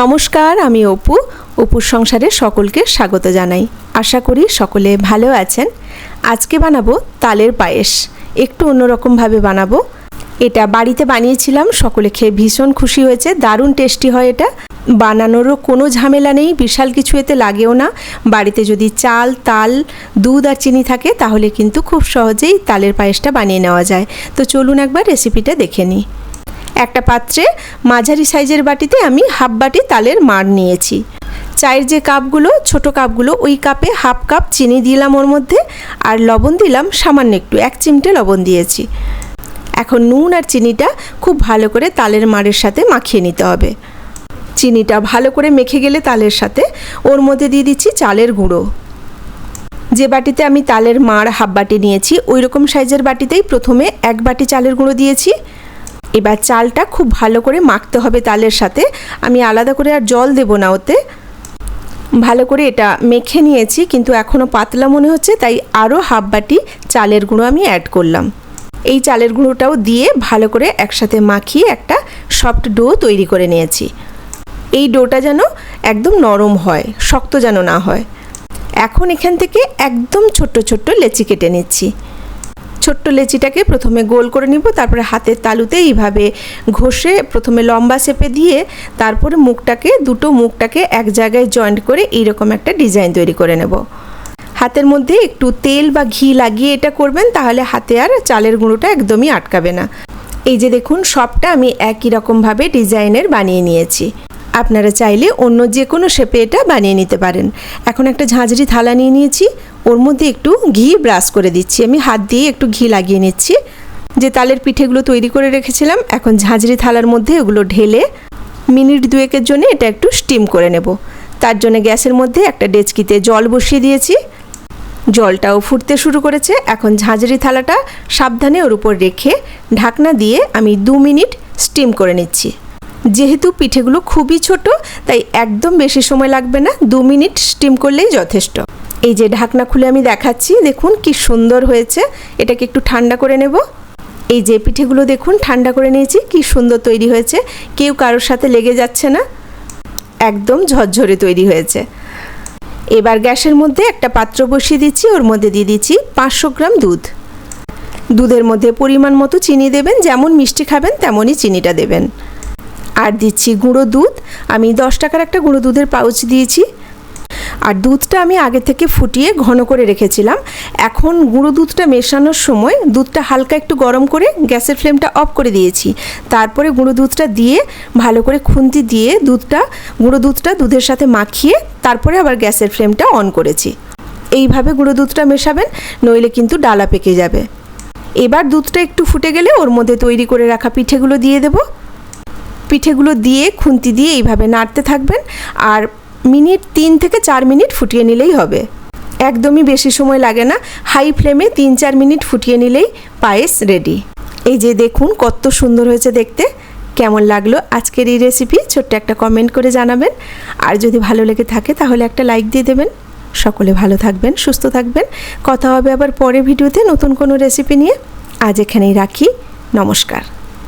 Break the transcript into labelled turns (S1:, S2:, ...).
S1: নমস্কার, আমি অপু। অপুর সংসারে সকলকে স্বাগত জানাই। আশা করি সকলে ভালো আছেন। আজকে বানাবো তালের পায়েস। একটু অন্যরকমভাবে বানাবো। এটা বাড়িতে বানিয়েছিলাম, সকলে খেয়ে ভীষণ খুশি হয়েছে। দারুণ টেস্টি হয় এটা। বানানোরও কোনো ঝামেলা নেই, বিশাল কিছু এতে লাগেও না। বাড়িতে যদি চাল, তাল, দুধ আর চিনি থাকে, তাহলে কিন্তু খুব সহজেই তালের পায়েসটা বানিয়ে নেওয়া যায়। তো চলুন একবার রেসিপিটা দেখে নিই। একটা পাত্রে মাঝারি সাইজের বাটিতে আমি হাফ বাটি তালের মাড় নিয়েছি। চায়ের যে কাপগুলো, ছোট কাপগুলো, ওই কাপে হাফ কাপ চিনি দিলাম ওর মধ্যে আর লবণ দিলাম সামান্য একটু, এক চিমটে লবণ দিয়েছি। এখন নুন আর চিনিটা খুব ভালো করে তালের মাড়ের সাথে মাখিয়ে নিতে হবে। চিনিটা ভালো করে মেখে গেলে তালের সাথে, ওর মধ্যে দিয়ে দিচ্ছি চালের গুঁড়ো। যে বাটিতে আমি তালের মাড় হাফ বাটি নিয়েছি ওই রকম সাইজের বাটিতেই প্রথমে এক বাটি চালের গুঁড়ো দিয়েছি। এবার চালটা খুব ভালো করে মাখতে হবে তালের সাথে। আমি আলাদা করে আর জল দেব না ওতে। ভালো করে এটা মেখে নিয়েছি, কিন্তু এখনও পাতলা মনে হচ্ছে, তাই আরও হাফ বাটি চালের গুঁড়ো আমি অ্যাড করলাম। এই চালের গুঁড়োটাও দিয়ে ভালো করে একসাথে মাখিয়ে একটা সফট ডো তৈরি করে নিয়েছি। এই ডোটা যেন একদম নরম হয়, শক্ত যেন না হয়। এখন এখান থেকে একদম ছোট্ট ছোট্ট লেচি কেটে নিচ্ছি। ছোট্ট লেচিটাকে প্রথমে গোল করে নিব, তারপরে হাতের তালুতে এইভাবে ঘষে প্রথমে লম্বা শেপে দিয়ে তারপরে মুখটাকে, দুটো মুখটাকে এক জায়গায় জয়েন্ট করে এইরকম একটা ডিজাইন তৈরি করে নেব। হাতের মধ্যে একটু তেল বা ঘি লাগিয়ে এটা করবেন, তাহলে হাতে আর চালের গুঁড়োটা একদমই আটকাবে না। এই যে দেখুন, সবটা আমি একই রকমভাবে ডিজাইনের বানিয়ে নিয়েছি। আপনারা চাইলে অন্য যে কোনো শেপে এটা বানিয়ে নিতে পারেন। এখন একটা ঝাঁঝরি থালা নিয়ে নিয়েছি, ওর মধ্যে একটু ঘি ব্রাশ করে দিচ্ছি। আমি হাত দিয়ে একটু ঘি লাগিয়ে নিচ্ছি। যে তালের পিঠেগুলো তৈরি করে রেখেছিলাম, এখন ঝাঁঝরি থালার মধ্যে ওগুলো ঢেলে মিনিট দুয়েকের জন্য এটা একটু স্টিম করে নেব। তার জন্য গ্যাসের মধ্যে একটা ডেচকিতে জল বসিয়ে দিয়েছি। জলটাও ফুটতে শুরু করেছে। এখন ঝাঁঝরি থালাটা সাবধানে ওর উপর রেখে ঢাকনা দিয়ে আমি দু মিনিট স্টিম করে নিচ্ছি। যেহেতু পিঠেগুলো খুবই ছোট, তাই একদম বেশি সময় লাগবে না, দু মিনিট স্টিম করলেই যথেষ্ট। এই যে ঢাকনা খুলে আমি দেখাচ্ছি, দেখুন কি সুন্দর হয়েছে, এটাকে একটু ঠান্ডা করে নেব। এই যে পিঠেগুলো দেখুন, ঠান্ডা করে নিয়েছি, কি সুন্দর তৈরি হয়েছে, কেউ কারোর সাথে লেগে যাচ্ছে না, একদম ঝরঝরে তৈরি হয়েছে। এবার গ্যাসের মধ্যে একটা পাত্র বসিয়ে দিচ্ছি, ওর মধ্যে দিয়ে দিচ্ছি পাঁচশো গ্রাম দুধ। দুধের মধ্যে পরিমাণ মতো চিনি দেবেন, যেমন মিষ্টি খাবেন, তেমনই চিনিটা দেবেন। আর দিচ্ছি গুঁড়ো দুধ। আমি দশ টাকার একটা গুঁড়ো দুধের পাউচ দিয়েছি। আর দুধটা আমি আগে থেকে ফুটিয়ে ঘন করে রেখেছিলাম। এখন গুঁড়ো দুধটা মেশানোর সময় দুধটা হালকা একটু গরম করে গ্যাসের ফ্লেমটা অফ করে দিয়েছি। তারপরে গুঁড়ো দুধটা দিয়ে ভালো করে খুন্তি দিয়ে দুধটা, গুঁড়ো দুধটা দুধের সাথে মাখিয়ে তারপরে আবার গ্যাসের ফ্লেমটা অন করেছি। এইভাবে গুঁড়ো দুধটা মেশাবেন, নইলে কিন্তু ডালা পেকে যাবে। এবার দুধটা একটু ফুটে গেলে ওর মধ্যে তৈরি করে রাখা পিঠেগুলো দিয়ে দেবো। পিঠেগুলো দিয়ে, খুন্তি দিয়ে এইভাবে নাড়তে থাকবেন আর মিনিট তিন থেকে চার মিনিট ফুটিয়ে নিলেই হবে। একদমই বেশি সময় লাগে না, হাই ফ্লেমে তিন চার মিনিট ফুটিয়ে নিলেই পায়েস রেডি। এই যে দেখুন, কত সুন্দর হয়েছে দেখতে। কেমন লাগল আজকের এই রেসিপি? ছোট্ট একটা কমেন্ট করে জানাবেন। আর যদি ভালো লেগে থাকে তাহলে একটা লাইক দিয়ে দেবেন। সকলে ভালো থাকবেন, সুস্থ থাকবেন। কথা হবে আবার পরে ভিডিওতে নতুন কোনো রেসিপি নিয়ে। আজ এখানেই রাখি। নমস্কার।